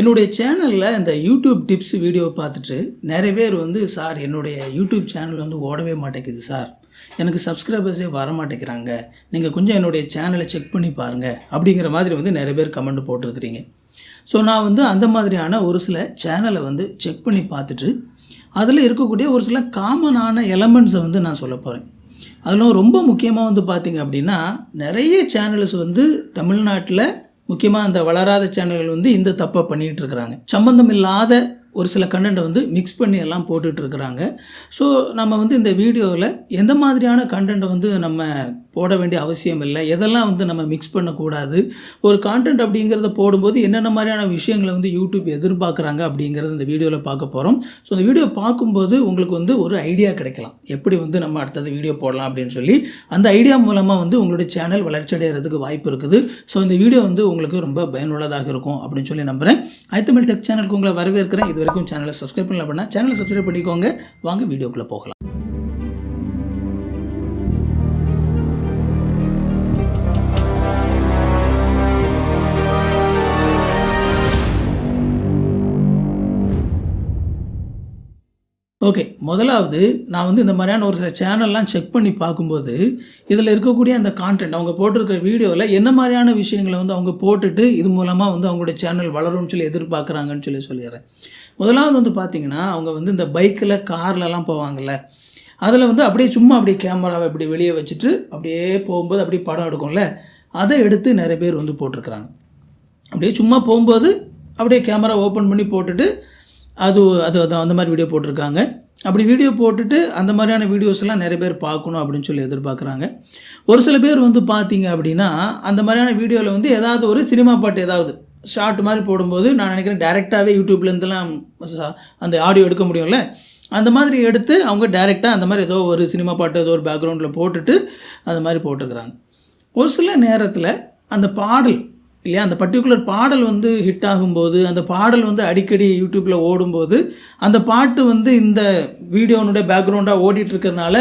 என்னுடைய சேனலில் இந்த யூடியூப் டிப்ஸ் வீடியோ பார்த்துட்டு நிறைய பேர் வந்து சார் என்னுடைய யூடியூப் சேனல் வந்து ஓடவே மாட்டேங்குது சார். எனக்கு சப்ஸ்கிரைபர்ஸே வர மாட்டேங்கிறாங்க. நீங்கள் கொஞ்சம் என்னுடைய சேனலை செக் பண்ணி பாருங்கள் அப்படிங்கிற மாதிரி வந்து நிறைய பேர் கமெண்ட் போட்டிருக்கிறீங்க. ஸோ நான் வந்து அந்த மாதிரியான ஒரு சில சேனலை வந்து செக் பண்ணி பார்த்துட்டு அதில் இருக்கக்கூடிய ஒரு சில காமனான எலமெண்ட்ஸை வந்து நான் சொல்ல போகிறேன் அதில் ரொம்ப முக்கியமாக வந்து பார்த்திங்க அப்படின்னா நிறைய சேனல்ஸ் வந்து தமிழ்நாட்டில் முக்கியமாக அந்த வளராத சேனல்கள் வந்து இந்த தப்பை பண்ணிகிட்டு இருக்கிறாங்க. சம்பந்தம் இல்லாத ஒரு சில கண்டென்ட்டை வந்து மிக்ஸ் பண்ணி எல்லாம் போட்டுட்ருக்குறாங்க ஸோ நம்ம வந்து இந்த வீடியோவில் எந்த மாதிரியான கண்டென்ட்டை வந்து நம்ம போட வேண்டிய அவசியம் இல்லை எதெல்லாம் வந்து நம்ம மிக்ஸ் பண்ணக்கூடாது ஒரு கான்டென்ட் அப்படிங்கிறத போடும்போது என்னென்ன மாதிரியான விஷயங்களை வந்து யூடியூப் எதிர்பார்க்குறாங்க அப்படிங்கிறத இந்த வீடியோவில் பார்க்க போகிறோம் ஸோ இந்த வீடியோ பார்க்கும்போது உங்களுக்கு வந்து ஒரு ஐடியா கிடைக்கலாம். எப்படி வந்து நம்ம அடுத்தது வீடியோ போடலாம் அப்படின்னு சொல்லி அந்த ஐடியா மூலமாக வந்து உங்களுடைய சேனல் வளர்ச்சி அடைகிறதுக்கு வாய்ப்பு இருக்குது. ஸோ இந்த வீடியோ வந்து உங்களுக்கு ரொம்ப பயனுள்ளதாக இருக்கும் அப்படின்னு சொல்லி நம்புகிறேன் ஐத்தமிழ் டெக் சேனலுக்கு உங்களை வரவேற்கிறேன். இது வரைக்கும் சேனலை சப்ஸ்கிரைப் பண்ணல அப்படின்னா சேனலை சப்ஸ்கிரைப் பண்ணிக்கோங்க. வாங்க வீடியோக்குள்ளே போகலாம். ஓகே முதலாவது நான் வந்து இந்த மாதிரியான ஒரு சில சேனல்லாம் செக் பண்ணி பார்க்கும்போது இதில் இருக்கக்கூடிய அந்த கான்டென்ட் அவங்க போட்டிருக்கிற வீடியோவில் என்ன மாதிரியான விஷயங்களை வந்து அவங்க போட்டுட்டு இது மூலமாக வந்து அவங்களுடைய சேனல் வளரும்னு சொல்லி எதிர்பார்க்குறாங்கன்னு சொல்லி சொல்லிடுறேன். முதலாவது வந்து பார்த்திங்கன்னா அவங்க வந்து இந்த பைக்கில் கார்லலாம் போவாங்கள்ல அதில் வந்து அப்படியே சும்மா அப்படியே கேமராவை இப்படி வெளியே வச்சுட்டு அப்படியே போகும்போது அப்படியே படம் எடுக்கும்ல அதை எடுத்து நிறைய பேர் வந்து போட்டிருக்கிறாங்க. அப்படியே சும்மா போகும்போது அப்படியே கேமரா ஓப்பன் பண்ணி போட்டுட்டு அது அது அந்த மாதிரி வீடியோ போட்டிருக்காங்க. அப்படி வீடியோ போட்டுட்டு அந்த மாதிரியான வீடியோஸ்லாம் நிறைய பேர் பார்க்கணும் அப்படின்னு சொல்லி எதிர்பார்க்குறாங்க. ஒரு சில பேர் வந்து பார்த்தீங்க அப்படின்னா அந்த மாதிரியான வீடியோவில் வந்து ஏதாவது ஒரு சினிமா பாட்டு ஏதாவது ஷார்ட் மாதிரி போடும்போது நான் நினைக்கிறேன் டேரெக்டாகவே யூடியூப்லேருந்துலாம் அந்த ஆடியோ எடுக்க முடியும்ல? அந்த மாதிரி எடுத்து அவங்க டைரெக்டாக அந்த மாதிரி ஏதோ ஒரு சினிமா பாட்டு ஏதோ ஒரு பேக்ரவுண்டில் போட்டுட்டு அந்த மாதிரி போட்டுக்கிறாங்க. ஒரு சில நேரத்தில் அந்த பாடல் இல்லையா? அந்த பர்டிகுலர் பாடல் வந்து ஹிட் ஆகும்போது அந்த பாடல் வந்து அடிக்கடி யூடியூப்பில் ஓடும்போது அந்த பாட்டு வந்து இந்த வீடியோனுடைய பேக்ரவுண்டாக ஓடிட்டுருக்கறனால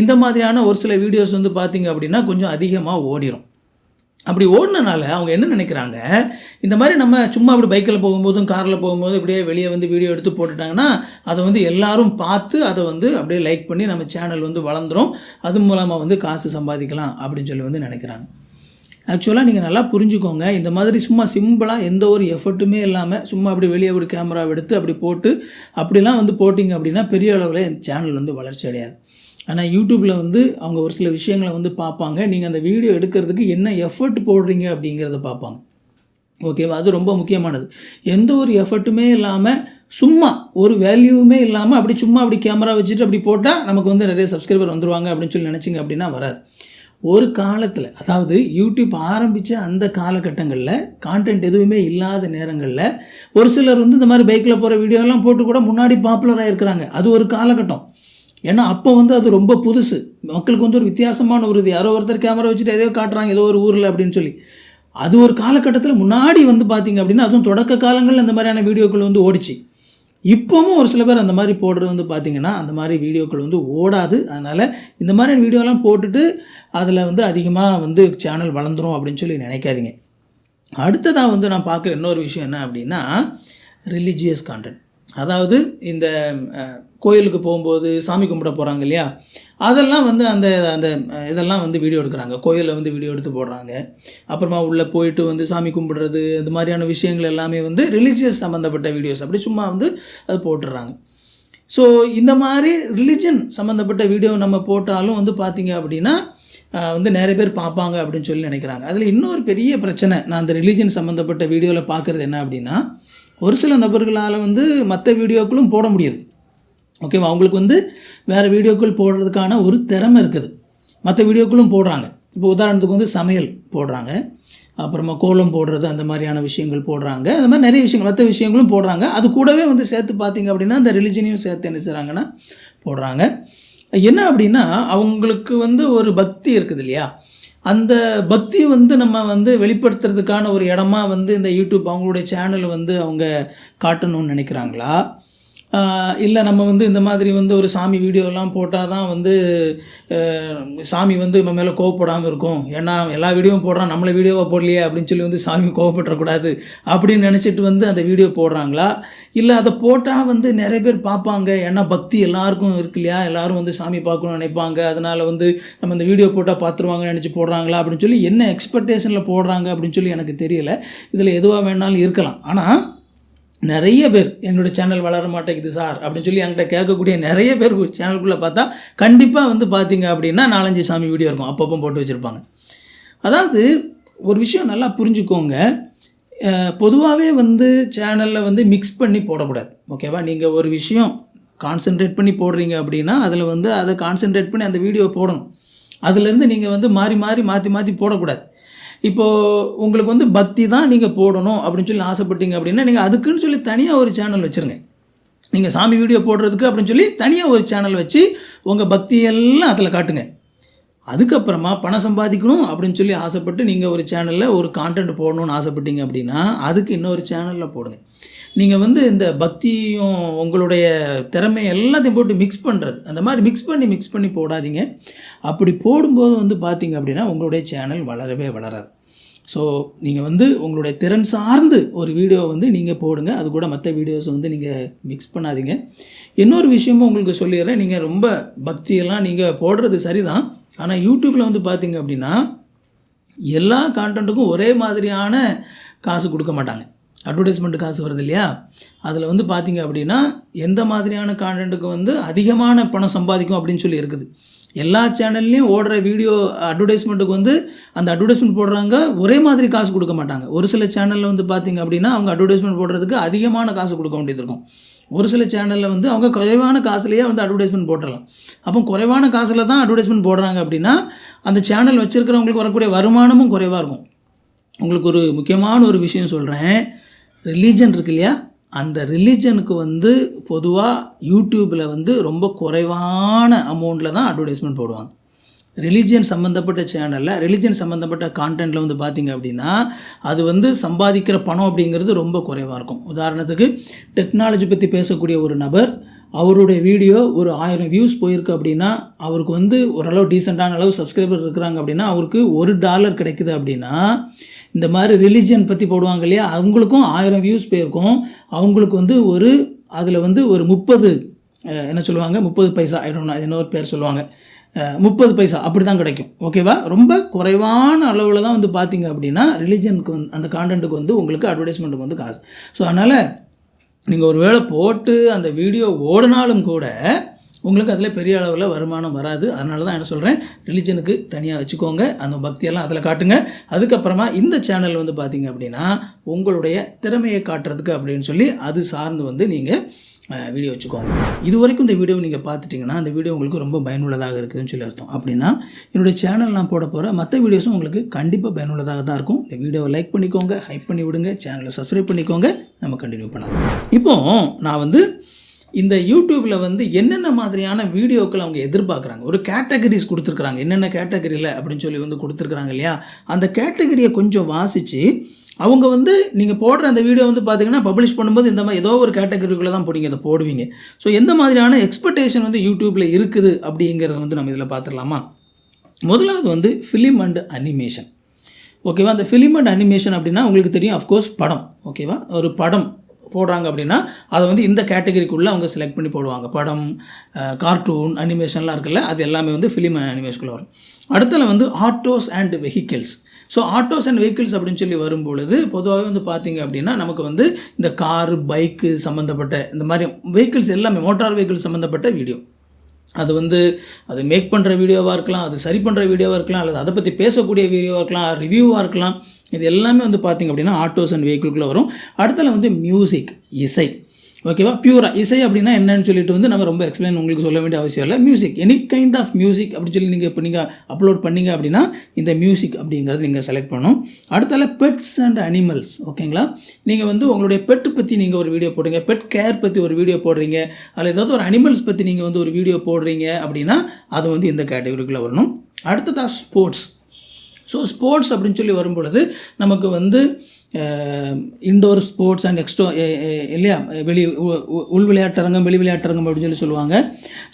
இந்த மாதிரியான ஒரு சில வீடியோஸ் வந்து பார்த்திங்க அப்படின்னா கொஞ்சம் அதிகமாக ஓடிடும் அப்படி ஓடினனால அவங்க என்ன நினைக்கிறாங்க? இந்த மாதிரி நம்ம சும்மா அப்படி பைக்கில் போகும்போதும் காரில் போகும்போது இப்படியே வெளியே வந்து வீடியோ எடுத்து போட்டுட்டாங்கன்னா அதை வந்து எல்லாரும் பார்த்து அதை வந்து அப்படியே லைக் பண்ணி நம்ம சேனல் வந்து வளர்ந்துரும். அது மூலமாக வந்து காசு சம்பாதிக்கலாம் அப்படின்னு சொல்லி வந்து நினைக்கிறாங்க. ஆக்சுவலாக நீங்கள் நல்லா புரிஞ்சுக்கோங்க. இந்த மாதிரி சும்மா சிம்பிளாக எந்த ஒரு எஃபர்ட்டுமே இல்லாமல் சும்மா அப்படி வெளியே ஒரு கேமரா எடுத்து அப்படி போட்டு அப்படிலாம் வந்து போட்டிங்க அப்படின்னா பெரிய அளவில் இந்த சேனல் வந்து வளர்ச்சி அடையாது. ஆனால் யூடியூப்பில் வந்து அவங்க ஒரு சில விஷயங்களை வந்து பார்ப்பாங்க. நீங்கள் அந்த வீடியோ எடுக்கிறதுக்கு என்ன எஃபர்ட் போடுறீங்க அப்படிங்கிறத பார்ப்பாங்க. ஓகேவா அது ரொம்ப முக்கியமானது. எந்த ஒரு எஃபர்ட்டுமே இல்லாமல் சும்மா ஒரு வேல்யூவுமே இல்லாமல் அப்படி சும்மா அப்படி கேமரா வச்சுட்டு அப்படி போட்டால் நமக்கு வந்து நிறைய சப்ஸ்கிரைபர் வந்துடுவாங்க அப்படின்னு சொல்லி நினச்சிங்க அப்படின்னா வராது. ஒரு காலத்தில் அதாவது யூடியூப் ஆரம்பித்த அந்த காலகட்டங்களில் கான்டென்ட் எதுவுமே இல்லாத நேரங்களில் ஒரு சிலர் வந்து இந்த மாதிரி பைக்கில் போகிற வீடியோலாம் போட்டு கூட முன்னாடி பாப்புலராக இருக்கிறாங்க அது ஒரு காலகட்டம். ஏன்னா அப்போ வந்து அது ரொம்ப புதுசு. மக்களுக்கு வந்து ஒரு வித்தியாசமான ஒரு இது. யாரோ ஒருத்தர் கேமரா வச்சுட்டு எதையோ காட்டுறாங்க ஏதோ ஒரு ஊரில் அப்படின்னு சொல்லி. அது ஒரு காலகட்டத்தில் முன்னாடி வந்து பார்த்திங்க அப்படின்னா அதுவும் தொடக்க காலங்களில் இந்த மாதிரியான வீடியோக்கள் வந்து ஓடிச்சு. இப்போவும் ஒரு சில பேர் அந்த மாதிரி போடுறது வந்து பார்த்திங்கன்னா அந்த மாதிரி வீடியோக்கள் வந்து ஓடாது. அதனால் இந்த மாதிரி வீடியோலாம் போட்டுட்டு அதில் வந்து அதிகமாக வந்து சேனல் வளர்ந்துரும் அப்படின்னு சொல்லி நினைக்காதீங்க. அடுத்ததாக வந்து நான் பார்க்குற இன்னொரு விஷயம் என்ன அப்படின்னா ரிலீஜியஸ் கான்டென்ட் அதாவது இந்த கோயிலுக்கு போகும்போது சாமி கும்பிட போகிறாங்க இல்லையா? அதெல்லாம் வந்து அந்த அந்த இதெல்லாம் வந்து வீடியோ எடுக்கிறாங்க. கோயிலில் வந்து வீடியோ எடுத்து போடுறாங்க. அப்புறமா உள்ளே போயிட்டு வந்து சாமி கும்பிடுறது இந்த மாதிரியான விஷயங்கள் எல்லாமே வந்து ரிலீஜியஸ் சம்மந்தப்பட்ட வீடியோஸ் அப்படி சும்மா வந்து அது போட்டுடுறாங்க. ஸோ இந்த மாதிரி ரிலிஜன் சம்மந்தப்பட்ட வீடியோ நம்ம போட்டாலும் வந்து பார்த்திங்க அப்படின்னா வந்து நிறைய பேர் பார்ப்பாங்க அப்படின்னு சொல்லி நினைக்கிறாங்க. அதில் இன்னொரு பெரிய பிரச்சனை நான் அந்த ரிலீஜன் சம்மந்தப்பட்ட வீடியோவில் பார்க்குறது என்ன அப்படின்னா ஒரு சில நபர்களால் வந்து மற்ற வீடியோக்களும் போட முடியுது. ஓகேவா அவங்களுக்கு வந்து வேறு வீடியோக்கள் போடுறதுக்கான ஒரு திறமை இருக்குது. மற்ற வீடியோக்களும் போடுறாங்க. இப்போ உதாரணத்துக்கு வந்து சமையல் போடுறாங்க. அப்புறமா கோலம் போடுறது அந்த மாதிரியான விஷயங்கள் போடுறாங்க. அந்த மாதிரி நிறைய விஷயங்கள் மற்ற விஷயங்களும் போடுறாங்க. அது கூடவே வந்து சேர்த்து பார்த்திங்க அப்படின்னா அந்த ரிலிஜனையும் சேர்த்து என்ன செய்கிறாங்கன்னா போடுறாங்க. என்ன அப்படின்னா அவங்களுக்கு வந்து ஒரு பக்தி இருக்குது இல்லையா? அந்த பக்தி வந்து நம்ம வந்து வெளிப்படுத்துறதுக்கான ஒரு இடமா வந்து இந்த யூடியூப் அவங்களுடைய சேனல் வந்து அவங்க காட்டணும்னு நினைக்கிறாங்களா? இல்லை நம்ம வந்து இந்த மாதிரி வந்து ஒரு சாமி வீடியோலாம் போட்டால் தான் வந்து சாமி வந்து நம்ம மேலே கோவப்படாமல் இருக்கும். ஏன்னா எல்லா வீடியோவும் போடுறான் நம்மளை வீடியோவாக போடலையே அப்படின்னு சொல்லி வந்து சாமி கோவப்பட்டுறக்கூடாது அப்படின்னு நினச்சிட்டு வந்து அந்த வீடியோ போடுறாங்களா? இல்லை அதை போட்டால் வந்து நிறைய பேர் பார்ப்பாங்க. ஏன்னா பக்தி எல்லாருக்கும் இருக்கு இல்லையா? எல்லோரும் வந்து சாமி பார்க்கணும்னு நினைப்பாங்க. அதனால் வந்து நம்ம இந்த வீடியோ போட்டால் பார்த்துருவாங்கன்னு நினச்சி போடுறாங்களா அப்படின்னு சொல்லி என்ன எக்ஸ்பெக்டேஷனில் போடுறாங்க அப்படின்னு சொல்லி எனக்கு தெரியல. இதில் எதுவாக வேணாலும் இருக்கலாம். ஆனால் நிறைய பேர் என்னோடய சேனல் வளர மாட்டேங்குது சார் அப்படின்னு சொல்லி என்கிட்ட கேட்கக்கூடிய நிறைய பேர் சேனலுக்குள்ளே பார்த்தா கண்டிப்பாக வந்து பார்த்தீங்க அப்படின்னா நாலஞ்சு சாமி வீடியோ இருக்கும். அப்பப்போ போட்டு வச்சுருப்பாங்க. அதாவது ஒரு விஷயம் நல்லா புரிஞ்சுக்கோங்க. பொதுவாகவே வந்து சேனலில் வந்து மிக்ஸ் பண்ணி போடக்கூடாது. ஓகேவா நீங்கள் ஒரு விஷயம் கான்சென்ட்ரேட் பண்ணி போடுறீங்க அப்படின்னா அதில் வந்து அதை கான்சென்ட்ரேட் பண்ணி அந்த வீடியோ போடணும். அதுலேருந்து நீங்கள் வந்து மாறி மாறி மாற்றி மாற்றி போடக்கூடாது. இப்போது உங்களுக்கு வந்து பக்தி தான் நீங்கள் போடணும் அப்படின்னு சொல்லி ஆசைப்பட்டீங்க அப்படின்னா நீங்கள் அதுக்குன்னு சொல்லி தனியாக ஒரு சேனல் வச்சுருங்க. நீங்கள் சாமி வீடியோ போடுறதுக்கு அப்படின்னு சொல்லி தனியாக ஒரு சேனல் வச்சு உங்கள் பக்தியெல்லாம் அதில் காட்டுங்க. அதுக்கப்புறமா பணம் சம்பாதிக்கணும் அப்படின்னு சொல்லி ஆசைப்பட்டு நீங்கள் ஒரு சேனலில் ஒரு கான்டென்ட் போடணும்னு ஆசைப்பட்டீங்க அப்படின்னா அதுக்கு இன்னொரு சேனலில் போடுங்க. நீங்கள் வந்து இந்த பக்தியும் உங்களுடைய திறமை எல்லாத்தையும் போட்டு மிக்ஸ் பண்ணுறது அந்த மாதிரி மிக்ஸ் பண்ணி மிக்ஸ் பண்ணி போடாதீங்க. அப்படி போடும்போது வந்து பார்த்தீங்க அப்படின்னா உங்களுடைய சேனல் வளரவே வளராது. ஸோ நீங்கள் வந்து உங்களுடைய திறன் சார்ந்து ஒரு வீடியோ வந்து நீங்கள் போடுங்க. அது கூட மற்ற வீடியோஸ் வந்து நீங்கள் மிக்ஸ் பண்ணாதீங்க. இன்னொரு விஷயமும் உங்களுக்கு சொல்லிடுறேன். நீங்கள் ரொம்ப பக்தியெல்லாம் நீங்கள் போடுறது சரிதான். ஆனால் யூடியூப்பில் வந்து பார்த்தீங்க அப்படின்னா எல்லா கான்டென்ட்டுக்கும் ஒரே மாதிரியான காசு கொடுக்க மாட்டாங்க. அட்வர்டைஸ்மெண்ட் காசு வருது இல்லையா? அதில் வந்து பார்த்தீங்க அப்படின்னா எந்த மாதிரியான கான்டென்ட்டுக்கு வந்து அதிகமான பணம் சம்பாதிக்கும் அப்படின்னு சொல்லி இருக்குது. எல்லா சேனல்லையும் ஓடுற வீடியோ அட்வர்டைஸ்மெண்ட்டுக்கு வந்து அந்த அட்வர்டைஸ்மெண்ட் போடுறாங்க ஒரே மாதிரி காசு கொடுக்க மாட்டாங்க. ஒரு சில சேனலில் வந்து பார்த்தீங்க அப்படின்னா அவங்க அட்வர்டைஸ்மெண்ட் போடுறதுக்கு அதிகமான காசு கொடுக்க வேண்டியது இருக்கும். ஒரு சில சேனலில் வந்து அவங்க குறைவான காசுலேயே வந்து அட்வர்டைஸ்மெண்ட் போட்டுடலாம் அப்போ குறைவான காசில் தான் அட்வர்டைஸ்மெண்ட் போடுறாங்க அப்படின்னா அந்த சேனல் வச்சுருக்கிறவங்களுக்கு வரக்கூடிய வருமானமும் குறைவாக இருக்கும். உங்களுக்கு ஒரு முக்கியமான ஒரு விஷயம் சொல்கிறேன் ரிலீஜன் இருக்கு இல்லையா? அந்த ரிலீஜனுக்கு வந்து பொதுவாக யூடியூப்பில் வந்து ரொம்ப குறைவான அமௌண்ட்டில் தான் அட்வர்டைஸ்மெண்ட் போடுவாங்க. ரிலீஜியன் சம்மந்தப்பட்ட சேனலில் ரிலீஜியன் சம்மந்தப்பட்ட கான்டென்ட்டில் வந்து பார்த்திங்க அப்படின்னா அது வந்து சம்பாதிக்கிற பணம் அப்படிங்கிறது ரொம்ப குறைவாக இருக்கும். உதாரணத்துக்கு டெக்னாலஜி பற்றி பேசக்கூடிய ஒரு நபர் அவருடைய வீடியோ ஒரு ஆயிரம் வியூஸ் போயிருக்கு அப்படின்னா அவருக்கு வந்து ஓரளவு டீசெண்டான அளவு சப்ஸ்கிரைபர் இருக்கிறாங்க அப்படின்னா அவருக்கு ஒரு டாலர் கிடைக்குது அப்படின்னா இந்த மாதிரி ரிலிஜியன் பற்றி போடுவாங்க இல்லையா அவங்களுக்கும் ஆயிரம் வியூஸ் போயிருக்கும். அவங்களுக்கு வந்து ஒரு அதில் வந்து ஒரு முப்பது என்ன சொல்லுவாங்க முப்பது பைசா ஆயிடும் என்ன ஒரு பேர் சொல்லுவாங்க. முப்பது பைசா அப்படி தான் கிடைக்கும் ஓகேவா ரொம்ப குறைவான அளவில் தான் வந்து பார்த்தீங்க அப்படின்னா ரிலிஜனுக்கு வந்து அந்த கான்டென்ட்டுக்கு வந்து உங்களுக்கு அட்வர்டைஸ்மெண்ட்டுக்கு வந்து காசு. ஸோ அதனால் நீங்கள் ஒரு வேளை போட்டு அந்த வீடியோ ஓடினாலும் கூட உங்களுக்கு அதில் பெரிய அளவில் வருமானம் வராது. அதனால தான் என்ன சொல்கிறேன் ரிலிஜனுக்கு தனியாக வச்சுக்கோங்க. அந்த பக்தியெல்லாம் அதில் காட்டுங்க. அதுக்கப்புறமா இந்த சேனல் வந்து பார்த்தீங்க அப்படின்னா உங்களுடைய திறமையை காட்டுறதுக்கு அப்படின்னு சொல்லி அது சார்ந்து வந்து நீங்கள் வீடியோ வச்சுக்கோங்க. இது வரைக்கும் இந்த வீடியோ நீங்கள் பார்த்துட்டிங்கன்னா அந்த வீடியோ உங்களுக்கு ரொம்ப பயனுள்ளதாக இருக்குதுன்னு சொல்லி அர்த்தம். அப்படின்னா என்னுடைய சேனல் நான் போட போகிற மற்ற வீடியோஸும் உங்களுக்கு கண்டிப்பாக பயனுள்ளதாக தான் இருக்கும். இந்த வீடியோவை லைக் பண்ணிக்கோங்க ஹைப் பண்ணி விடுங்க சேனலை சப்ஸ்கிரைப் பண்ணிக்கோங்க நம்ம கண்டினியூ பண்ணலாம். இப்போது நான் வந்து இந்த யூடியூப்பில் வந்து என்னென்ன மாதிரியான வீடியோக்கள் அவங்க எதிர்பார்க்குறாங்க? ஒரு கேட்டகரிஸ் கொடுத்துருக்குறாங்க. என்னென்ன கேட்டகரியில் அப்படின்னு சொல்லி வந்து கொடுத்துருக்குறாங்க இல்லையா? அந்த கேட்டகரியை கொஞ்சம் வாசித்து அவங்க வந்து நீங்கள் போடுற அந்த வீடியோ வந்து பார்த்தீங்கன்னா பப்ளிஷ் பண்ணும்போது இந்த மாதிரி ஏதோ ஒரு கேட்டகரிக்குள்ளே தான் போடுங்க அதை போடுவீங்க. ஸோ எந்த மாதிரியான எக்ஸ்பெக்டேஷன் வந்து யூடியூப்பில் இருக்குது அப்படிங்கிறத வந்து நம்ம இதில் பார்த்துடலாமா முதலாவது வந்து ஃபிலிம் அண்ட் அனிமேஷன் ஓகேவா அந்த ஃபிலிம் அண்ட் அனிமேஷன் அப்படின்னா உங்களுக்கு தெரியும் அஃப்கோர்ஸ் படம். ஓகேவா ஒரு படம் போடுறாங்க அப்படின்னா அதை வந்து இந்த கேட்டகரிக்குள்ளே அவங்க செலக்ட் பண்ணி போடுவாங்க. படம் கார்ட்டூன் அனிமேஷன்லாம் இருக்குல்ல அது எல்லாமே வந்து ஃபிலிம் அனிமேஷனுக்குள்ளே வரும். அடுத்தல வந்து autos and vehicles so autos and vehicles அப்படின்னு சொல்லி வரும்பொழுது பொதுவாகவே வந்து பார்த்தீங்க அப்படின்னா நமக்கு வந்து இந்த காரு பைக்கு சம்மந்தப்பட்ட இந்த மாதிரி வெஹிக்கிள்ஸ் எல்லாமே மோட்டார் வெஹிக்கிள்ஸ் சம்மந்தப்பட்ட வீடியோ அது வந்து அது மேக் பண்ணுற வீடியோவாக இருக்கலாம் அது சரி பண்ணுற வீடியோவாக இருக்கலாம் அல்லது அதை பற்றி பேசக்கூடிய வீடியோவாக இருக்கலாம் ரிவ்யூவாக இருக்கலாம். இது எல்லாமே வந்து பார்த்திங்க அப்படின்னா ஆட்டோஸ் அண்ட் வெஹிக்கிள்குள்ளே வரும். அடுத்தல வந்து மியூசிக் இசை. ஓகேவா பியூராக இசை அப்படின்னா என்னன்னு சொல்லிட்டு வந்து நம்ம ரொம்ப எக்ஸ்பிளைன் உங்களுக்கு சொல்ல வேண்டிய அவசியம் இல்லை. Music any kind of music அப்படின்னு சொல்லி நீங்கள் இப்போ நீங்கள் அப்லோட் பண்ணீங்க அப்படின்னா இந்த மியூசிக் அப்படிங்கிறது நீங்கள் செலக்ட் பண்ணணும். அடுத்தால பெட்ஸ் அண்ட் அனிமல்ஸ் ஓகேங்களா நீங்கள் வந்து உங்களுடைய பெட் பற்றி நீங்கள் ஒரு வீடியோ போடுறீங்க. பெட் கேர் பற்றி ஒரு வீடியோ போடுறீங்க. அதில் ஏதாவது ஒரு அனிமல்ஸ் பற்றி நீங்கள் வந்து ஒரு வீடியோ போடுறீங்க அப்படின்னா அது வந்து இந்த கேட்டகரிக்குள்ளே வரணும். அடுத்ததாக ஸ்போர்ட்ஸ் ஸோ ஸ்போர்ட்ஸ் அப்படின்னு சொல்லி வரும்பொழுது நமக்கு வந்து இண்டோர் ஸ்போர்ட்ஸ் அண்ட் எக்ஸ்டோ இல்லையா வெளி உ- உ- உள் விளையாட்டரங்கம் வெளி விளையாட்டரங்கம் அப்படின்னு சொல்லி சொல்லுவாங்க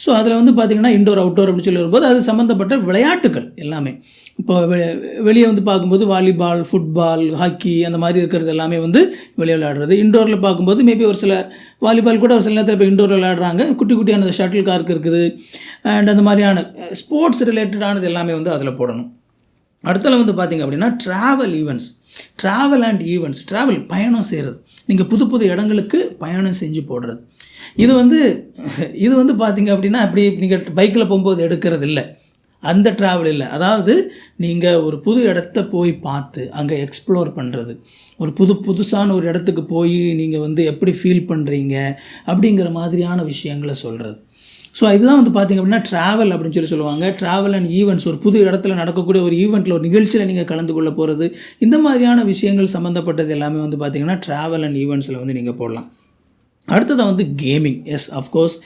ஸோ அதில் வந்து பார்த்திங்கன்னா இண்டோர் அவுட்டோர் அப்படின்னு சொல்லி வரும்போது அது சம்மந்தப்பட்ட விளையாட்டுகள் எல்லாமே இப்போ வெ- வெளியே வந்து பார்க்கும்போது வாலிபால் ஃபுட்பால் ஹாக்கி அந்த மாதிரி இருக்கிறது எல்லாமே வந்து வெளியே விளையாடுறது இண்டோரில் பார்க்கும்போது மேபி ஒரு சில வாலிபால் கூட ஒரு சில நேரத்தில் இப்போ இண்டோர் விளையாடுறாங்க குட்டி குட்டியான ஷட்டில் கார்க் இருக்குது அண்ட் அந்த மாதிரியான ஸ்போர்ட்ஸ் ரிலேட்டடானது எல்லாமே வந்து அதில் போடணும் அடுத்தல வந்து பார்த்திங்க அப்படின்னா travel events travel and events travel பயணம் செய்கிறது நீங்கள் புது புது இடங்களுக்கு பயணம் செஞ்சு போடுறது. இது வந்து இது வந்து பார்த்தீங்க அப்படின்னா அப்படி நீங்கள் பைக்கில் போகும்போது எடுக்கிறது இல்லை. அந்த ட்ராவல் இல்லை. அதாவது நீங்கள் ஒரு புது இடத்த போய் பார்த்து அங்கே எக்ஸ்ப்ளோர் பண்ணுறது ஒரு புது புதுசான ஒரு இடத்துக்கு போய் நீங்கள் வந்து எப்படி ஃபீல் பண்ணுறீங்க அப்படிங்கிற மாதிரியான விஷயங்களை சொல்கிறது ஸோ இதுதான் வந்து பார்த்தீங்க அப்படின்னா ட்ராவல் அப்படின்னு சொல்லி சொல்லுவாங்க. ட்ராவல் அண்ட் ஈவெண்ட்ஸ் ஒரு புது இடத்துல நடக்கக்கூடிய ஒரு ஈவெண்ட்டில் ஒரு நிகழ்ச்சியில் நீங்கள் கலந்து கொள்ள போகிறது இந்த மாதிரியான விஷயங்கள் சம்மந்தப்பட்டது எல்லாமே வந்து பார்த்திங்கன்னா ட்ராவல் அண்ட் ஈவெண்ட்ஸில் வந்து நீங்கள் போடலாம். அடுத்ததான் வந்து கேமிங் எஸ் அஃப்கோர்ஸ்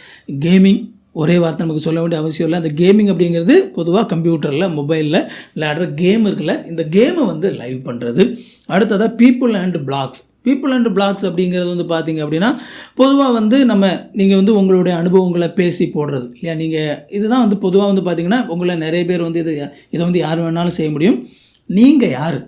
கேமிங் ஒரே வார்த்தை நமக்கு சொல்ல வேண்டிய அவசியம் இல்லை. அந்த கேமிங் அப்படிங்கிறது பொதுவாக கம்ப்யூட்டரில் மொபைலில் விளையாடுற கேம் இருக்குல்ல இந்த கேமை வந்து லைவ் பண்ணுறது அடுத்ததாக people and blogs people and blogs அப்படிங்கிறது வந்து பார்த்தீங்க அப்படின்னா பொதுவாக வந்து நம்ம நீங்கள் வந்து உங்களுடைய அனுபவங்களை பேசி போடுறது இல்லையா? நீங்கள் இதுதான் வந்து பொதுவாக வந்து பார்த்தீங்கன்னா உங்களை நிறைய பேர் வந்து இது இதை வந்து யார் வேணாலும் செய்ய முடியும். நீங்கள் யார்?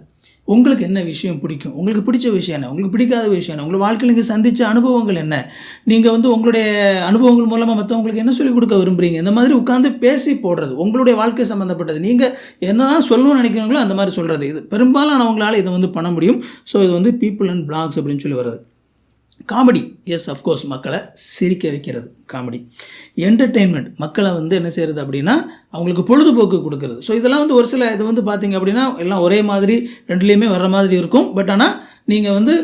உங்களுக்கு என்ன விஷயம் பிடிக்கும்? உங்களுக்கு பிடிச்ச விஷயம் என்ன? உங்களுக்கு பிடிக்காத விஷயம் என்ன? உங்கள் வாழ்க்கையில் நீங்கள் சந்தித்த அனுபவங்கள் என்ன? நீங்கள் வந்து உங்களுடைய அனுபவங்கள் மூலமாக மற்றவங்களுக்கு என்ன சொல்லிக் கொடுக்க விரும்புகிறீங்க இந்த மாதிரி உட்காந்து பேசி போடுறது உங்களுடைய வாழ்க்கை சம்மந்தப்பட்டது நீங்கள் என்னதான் சொல்லணும்னு நினைக்கிறீங்களோ அந்த மாதிரி சொல்கிறது இது பெரும்பாலானவங்களால் இதை வந்து பண்ண முடியும். ஸோ இது வந்து பீப்புள் அண்ட் பிளாக்ஸ் அப்படின்னு சொல்லி வருது. காமெடி. எஸ் அஃப்கோர்ஸ் மக்களை சிரிக்க வைக்கிறது காமெடி. என்டர்டெயின்மெண்ட் மக்களை வந்து என்ன செய்கிறது அப்படின்னா அவங்களுக்கு பொழுதுபோக்கு கொடுக்குறது. ஸோ இதெல்லாம் வந்து ஒரு சில இது வந்து பார்த்தீங்க அப்படின்னா எல்லாம் ஒரே மாதிரி ரெண்டுலேயுமே வர்ற மாதிரி இருக்கும். பட் ஆனால் நீங்கள் வந்து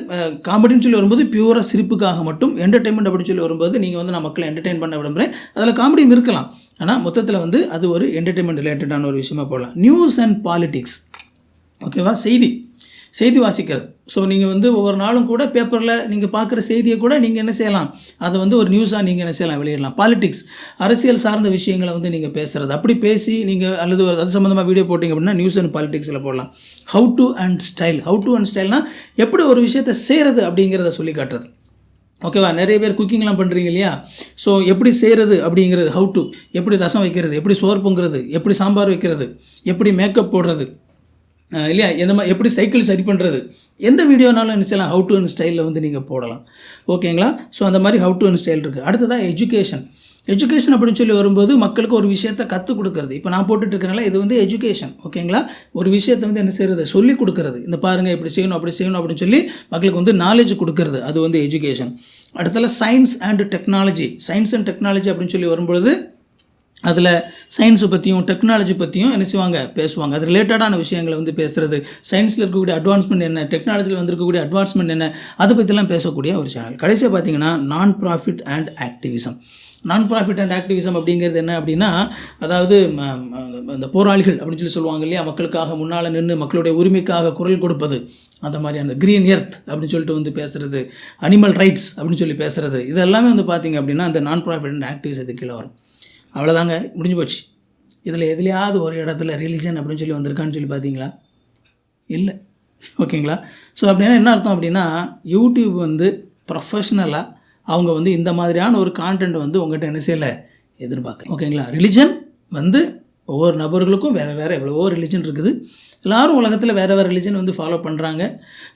காமெடின்னு சொல்லி வரும்போது பியூராக சிரிப்புக்காக மட்டும் என்டர்டெயின்மெண்ட் அப்படின்னு சொல்லி வரும்போது நீங்கள் வந்து நான் மக்களை என்டர்டெயின் பண்ண விரும்புகிறேன் அதில் காமெடியும் இருக்கலாம். ஆனால் மொத்தத்தில் வந்து அது ஒரு என்டர்டெயின்மெண்ட் ரிலேட்டடான ஒரு விஷயமா போடலாம். நியூஸ் அண்ட் பாலிட்டிக்ஸ் ஓகேவா செய்தி. செய்தி வாசிக்கிறது. ஸோ நீங்கள் வந்து ஒவ்வொரு நாளும் கூட பேப்பரில் நீங்கள் பார்க்குற செய்தியை கூட நீங்கள் என்ன செய்யலாம்? அதை வந்து ஒரு நியூஸாக நீங்கள் என்ன செய்யலாம்? வெளியிடலாம். பாலிட்டிக்ஸ் அரசியல் சார்ந்த விஷயங்களை வந்து நீங்கள் பேசுகிறது அப்படி பேசி நீங்கள் அல்லது ஒரு அது சம்மந்தமாக வீடியோ போட்டிங்க அப்படின்னா நியூஸ் அண்ட் பாலிடிக்ஸில் போடலாம். How to and style how to and ஸ்டைல்னால் எப்படி ஒரு விஷயத்தை செய்கிறது அப்படிங்கிறத சொல்லி காட்டுறது. ஓகேவா நிறைய பேர் குக்கிங்லாம் பண்ணுறீங்க இல்லையா? ஸோ எப்படி செய்கிறது அப்படிங்கிறது ஹவு டு எப்படி ரசம் வைக்கிறது எப்படி சோர் பொங்குறது எப்படி சாம்பார் வைக்கிறது எப்படி மேக்கப் போடுறது இல்லையா? எந்த மாதிரி எப்படி சைக்கிள் சரி பண்ணுறது எந்த வீடியோனாலும் என்ன செய்யலாம்? ஹவு டு அண்ட் ஸ்டைலில் வந்து நீங்கள் போடலாம். ஓகேங்களா ஸோ அந்த மாதிரி ஹவு டு அண்ட் ஸ்டைல் இருக்குது அடுத்ததாக எஜுகேஷன் எஜுகேஷன் அப்படின்னு சொல்லி வரும்போது மக்களுக்கு ஒரு விஷயத்த கற்றுக் கொடுக்குறது. இப்போ நான் போட்டுட்ருக்கனால இது வந்து எஜுகேஷன் ஓகேங்களா ஒரு விஷயத்தை வந்து என்ன செய்கிறது சொல்லி கொடுக்குறது. இந்த பாருங்கள் இப்படி செய்யணும் அப்படி செய்யணும் அப்படின்னு சொல்லி மக்களுக்கு வந்து நாலேஜ் கொடுக்கறது. அது வந்து எஜுகேஷன் அடுத்தால science and technology science and technology அப்படின்னு சொல்லி வரும்பொழுது அதில் சயின்ஸை பற்றியும் டெக்னாலஜி பற்றியும் என்ன செய்வாங்க? பேசுவாங்க. அது ரிலேட்டடான விஷயங்களை வந்து பேசுகிறது சயின்ஸில் இருக்கக்கூடிய அட்வான்ஸ்மெண்ட் என்ன? டெக்னாலஜியில் வந்திருக்கக்கூடிய அட்வான்ஸ்மெண்ட் என்ன? அதை பற்றிலாம் பேசக்கூடிய ஒரு சேனல் கடைசியாக பார்த்தீங்கன்னா non profit and activism non profit and activism அப்படிங்கிறது என்ன அப்படின்னா அதாவது ம, இந்த போராளிகள் அப்படின்னு சொல்லி சொல்லுவாங்க இல்லையா? மக்களுக்காக முன்னால் நின்று மக்களுடைய உரிமைக்காக குரல் கொடுப்பது. அந்த மாதிரியான க்ரீன் எர்த் அப்படின்னு சொல்லிட்டு வந்து பேசுகிறது அனிமல் ரைட்ஸ் அப்படின்னு சொல்லி பேசுகிறது இது எல்லாமே வந்து பார்த்தீங்க அப்படின்னா அந்த நான் ப்ராஃபிட் அண்ட் ஆக்டிவிசத்துக்கு கீழே வரும். அவ்வளோதாங்க முடிஞ்சு போச்சு. இதில் எதுலையாவது ஒரு இடத்துல ரிலிஜன் அப்படின்னு சொல்லி வந்திருக்கான்னு சொல்லி பார்த்தீங்களா? இல்லை. ஓகேங்களா? ஸோ அப்படின்னா என்ன அர்த்தம் அப்படின்னா யூடியூப் வந்து ப்ரொஃபஷ்னலாக அவங்க வந்து இந்த மாதிரியான ஒரு கான்டென்ட் வந்து உங்கள்கிட்ட என்ன செய்யலை? எதிர்பார்க்குறேன் ஓகேங்களா? ரிலிஜன் வந்து ஒவ்வொரு நபர்களுக்கும் வேறு வேறு எவ்வளவோ ரிலிஜன் இருக்குது. எல்லோரும் உலகத்தில் வேறு வேறு ரிலிஜன் வந்து ஃபாலோ பண்ணுறாங்க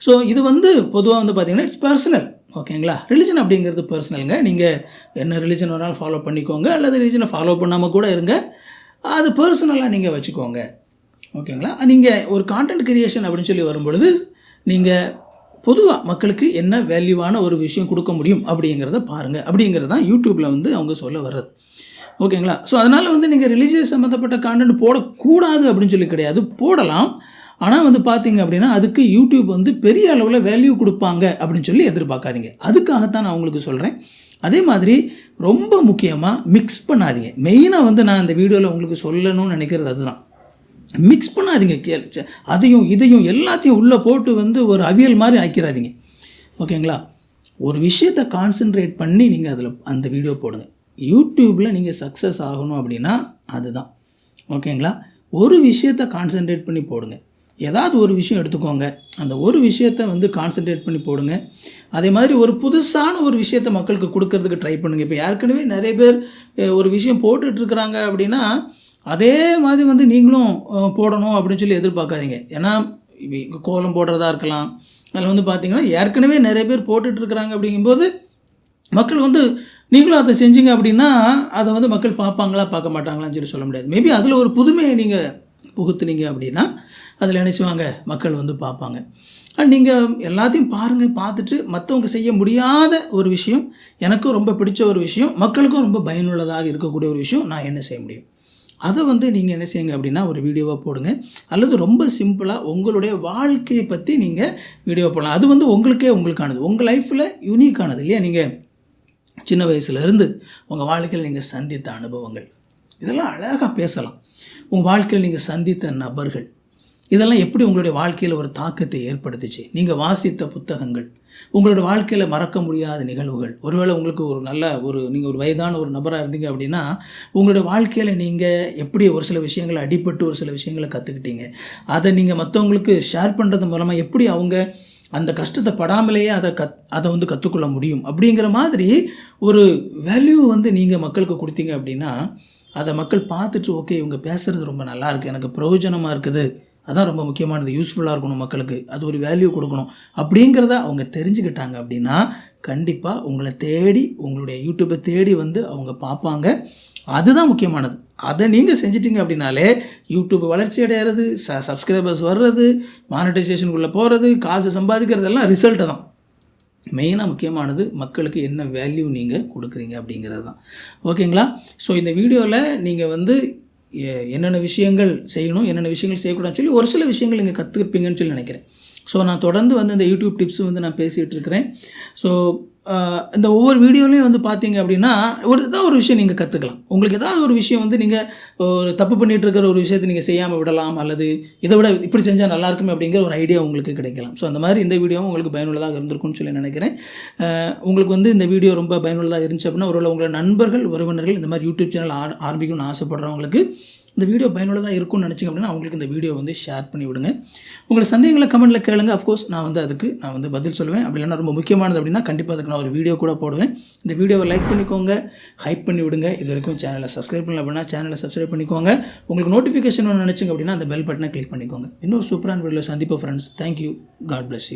ஸோ இது வந்து பொதுவாக வந்து பார்த்திங்கன்னா இட்ஸ் பர்சனல் ஓகேங்களா? ரிலிஜன் அப்படிங்கிறது பர்சனலுங்க நீங்கள் என்ன ரிலிஜன் வேணாலும் ஃபாலோ பண்ணிக்கோங்க. அல்லது ரிலிஜனை ஃபாலோ பண்ணாமல் கூட இருங்க. அது பர்சனலாக நீங்கள் வச்சுக்கோங்க. ஓகேங்களா? நீங்கள் ஒரு கான்டென்ட் கிரியேஷன் அப்படின்னு சொல்லி வரும்பொழுது நீங்கள் பொதுவாக மக்களுக்கு என்ன வேல்யூவான ஒரு விஷயம் கொடுக்க முடியும் அப்படிங்கிறத பாருங்கள் அப்படிங்கிறது தான் யூடியூப்பில் வந்து அவங்க சொல்ல வர்றது. ஓகேங்களா? ஸோ அதனால் வந்து நீங்கள் ரிலீஜியஸ் சம்மந்தப்பட்ட கான்டென்ட் போடக்கூடாது அப்படின்னு சொல்லி கிடையாது. போடலாம். ஆனால் வந்து பார்த்தீங்க அப்படின்னா அதுக்கு யூடியூப் வந்து பெரிய அளவில் வேல்யூ கொடுப்பாங்க அப்படின்னு சொல்லி எதிர்பார்க்காதீங்க. அதுக்காகத்தான் நான் உங்களுக்கு சொல்கிறேன் அதே மாதிரி ரொம்ப முக்கியமாக மிக்ஸ் பண்ணாதீங்க. மெயினாக வந்து நான் இந்த வீடியோவில் உங்களுக்கு சொல்லணும்னு நினைக்கிறது அதுதான். மிக்ஸ் பண்ணாதீங்க. கேள்வி அதையும் இதையும் எல்லாத்தையும் உள்ளே போட்டு வந்து ஒரு அவியல் மாதிரி ஆக்கிறாதீங்க ஓகேங்களா? ஒரு விஷயத்தை கான்சென்ட்ரேட் பண்ணி நீங்கள் அதில் அந்த வீடியோ போடுங்க. யூடியூப்பில் நீங்கள் சக்ஸஸ் ஆகணும் அப்படின்னா அதுதான். ஓகேங்களா? ஒரு விஷயத்தை கான்சென்ட்ரேட் பண்ணி போடுங்க. ஏதாவது ஒரு விஷயம் எடுத்துக்கோங்க. அந்த ஒரு விஷயத்தை வந்து கான்சென்ட்ரேட் பண்ணி போடுங்க. அதே மாதிரி ஒரு புதுசான ஒரு விஷயத்தை மக்களுக்கு கொடுக்கறதுக்கு ட்ரை பண்ணுங்கள் இப்போ ஏற்கனவே நிறைய பேர் ஒரு விஷயம் போட்டுட்ருக்குறாங்க அப்படின்னா அதே மாதிரி வந்து நீங்களும் போடணும் அப்படின்னு சொல்லி எதிர்பார்க்காதீங்க. ஏன்னா கோலம் போடுறதா இருக்கலாம். அதில் வந்து பார்த்தீங்கன்னா ஏற்கனவே நிறைய பேர் போட்டுட்ருக்குறாங்க அப்படிங்கும்போது மக்கள் வந்து நீங்களும் அதை செஞ்சீங்க அப்படின்னா அதை வந்து மக்கள் பார்ப்பாங்களா பார்க்க மாட்டாங்களான்னு சொல்லி சொல்ல முடியாது. மேபி அதில் ஒரு புதுமையை நீங்கள் புகுத்துனீங்க அப்படின்னா அதில் நினச்சுவாங்க. மக்கள் வந்து பார்ப்பாங்க. அண்ட் நீங்கள் எல்லாத்தையும் பாருங்கள் பார்த்துட்டு மற்றவங்க செய்ய முடியாத ஒரு விஷயம் எனக்கும் ரொம்ப பிடிச்ச ஒரு விஷயம் மக்களுக்கும் ரொம்ப பயனுள்ளதாக இருக்கக்கூடிய ஒரு விஷயம் நான் என்ன செய்ய முடியும்? அதை வந்து நீங்கள் என்ன செய்யுங்க அப்படின்னா ஒரு வீடியோவாக போடுங்க. அல்லது ரொம்ப சிம்பிளாக உங்களுடைய வாழ்க்கையை பற்றி நீங்கள் வீடியோ போடலாம். அது வந்து உங்களுக்கே உங்களுக்கானது. உங்கள் லைஃப்பில் யூனிக்கானது இல்லையா? நீங்கள் சின்ன வயசுலேருந்து உங்கள் வாழ்க்கையில் நீங்கள் சந்தித்த அனுபவங்கள். இதெல்லாம் அழகாக பேசலாம். உங்கள் வாழ்க்கையில் நீங்கள் சந்தித்த நபர்கள் இதெல்லாம் எப்படி உங்களுடைய வாழ்க்கையில் ஒரு தாக்கத்தை ஏற்படுத்துச்சு? நீங்கள் வாசித்த புத்தகங்கள் உங்களோட வாழ்க்கையில் மறக்க முடியாத நிகழ்வுகள் ஒருவேளை உங்களுக்கு ஒரு நல்ல ஒரு நீங்கள் ஒரு வயதான ஒரு நபராக இருந்தீங்க அப்படின்னா உங்களுடைய வாழ்க்கையில் நீங்கள் எப்படி ஒரு சில விஷயங்களை அடிபட்டு ஒரு சில விஷயங்களை கற்றுக்கிட்டீங்க அதை நீங்கள் மற்றவங்களுக்கு ஷேர் பண்ணுறது மூலமாக எப்படி அவங்க அந்த கஷ்டத்தை படாமலேயே அதை கத் அதை வந்து கற்றுக்கொள்ள முடியும்? அப்படிங்கிற மாதிரி ஒரு வேல்யூ வந்து நீங்கள் மக்களுக்கு கொடுத்தீங்க அப்படின்னா அதை மக்கள் பார்த்துட்டு ஓகே இவங்க பேசுகிறது ரொம்ப நல்லா இருக்குது எனக்கு பிரயோஜனமாக இருக்குது. அதான் ரொம்ப முக்கியமானது. யூஸ்ஃபுல்லாக இருக்கணும் மக்களுக்கு. அது ஒரு வேல்யூ கொடுக்கணும். அப்படிங்கிறத அவங்க தெரிஞ்சுக்கிட்டாங்க அப்படின்னா கண்டிப்பாக உங்களை தேடி உங்களுடைய யூடியூப்பை தேடி வந்து அவங்க பார்ப்பாங்க. அதுதான் முக்கியமானது. அதை நீங்கள் செஞ்சிட்டிங்க அப்படின்னாலே யூடியூப் வளர்ச்சி அடையிறது ச சப்ஸ்கிரைபர்ஸ் வர்றது மானிட்டைசேஷனுக்குள்ளே போகிறது காசு சம்பாதிக்கிறதெல்லாம் ரிசல்ட்டு தான். மெயினாக முக்கியமானது மக்களுக்கு என்ன வேல்யூ நீங்கள் கொடுக்குறீங்க அப்படிங்கிறது தான். ஓகேங்களா ஸோ இந்த வீடியோவில் நீங்கள் வந்து என்னென்ன விஷயங்கள் செய்யணும் என்னென்ன விஷயங்கள் செய்யக்கூடாதுன்னு சொல்லி ஒரு சில விஷயங்கள் நீங்கள் கற்றுப்பீங்கன்னு சொல்லி நினைக்கிறேன். ஸோ நான் தொடர்ந்து வந்து இந்த யூடியூப் டிப்ஸ் வந்து நான் பேசிகிட்டு இருக்கிறேன். ஸோ இந்த ஒவ்வொரு வீடியோலையும் வந்து பார்த்தீங்க அப்படின்னா ஒரு ஏதாவது ஒரு விஷயம் நீங்கள் கற்றுக்கலாம் உங்களுக்கு ஏதாவது ஒரு விஷயம் வந்து நீங்கள் ஒரு தப்பு பண்ணிகிட்டு இருக்கிற ஒரு விஷயத்தை நீங்கள் செய்யாமல் விடலாம் அல்லது இதை விட இப்படி செஞ்சால் நல்லா இருக்குமே அப்படிங்கிற ஒரு ஐடியா உங்களுக்கு கிடைக்கலாம். ஸோ அந்த மாதிரி இந்த வீடியோவும் உங்களுக்கு பயனுள்ளதாக இருந்திருக்கும்னு சொல்லி நினைக்கிறேன். உங்களுக்கு வந்து இந்த வீடியோ ரொம்ப பயனுள்ளதாக இருந்துச்சு அப்படின்னா ஒருவேளை உங்களோட நண்பர்கள் உறவினர்கள் இந்த மாதிரி யூடியூப் சேனல் ஆர ஆரம்பிக்கணும்னு ஆசைப்படுறவங்களுக்கு இந்த வீடியோ பயனுள்ளதாக இருக்கும்னு நினச்சிங்க அப்படின்னா அவங்களுக்கு இந்த வீடியோ வந்து ஷேர் பண்ணி விடுங்க. உங்களை சந்தேகங்களை கமெண்ட்டில் கேளுங்க. அஃப்கோர்ஸ் நான் வந்து அதுக்கு நான் வந்து பதில் சொல்லுவேன். அப்படி இல்லைன்னா ரொம்ப முக்கியமானது அப்படின்னா கண்டிப்பாக அதுக்கு நான் ஒரு வீடியோ கூட போடுவேன். இந்த வீடியோவை லைக் பண்ணிக்கோங்க. ஹைப் பண்ணி விடுங்க. இது வரைக்கும் சேனலை சப்ஸ்கிரைப் பண்ணல அப்படின்னா சேனலை சப்ஸ்கிரைப் பண்ணிக்கோங்க. உங்களுக்கு நோட்டிஃபிகேஷன் ஒன்று நினச்சிங்க அப்படின்னா அந்த பெல் பட்டனை கிளிக் பண்ணிக்கோங்க. இன்னொரு சூப்பரான வீடியோ சந்திப்போம் ஃப்ரெண்ட்ஸ் தேங்க்யூ காட் பிளஸ்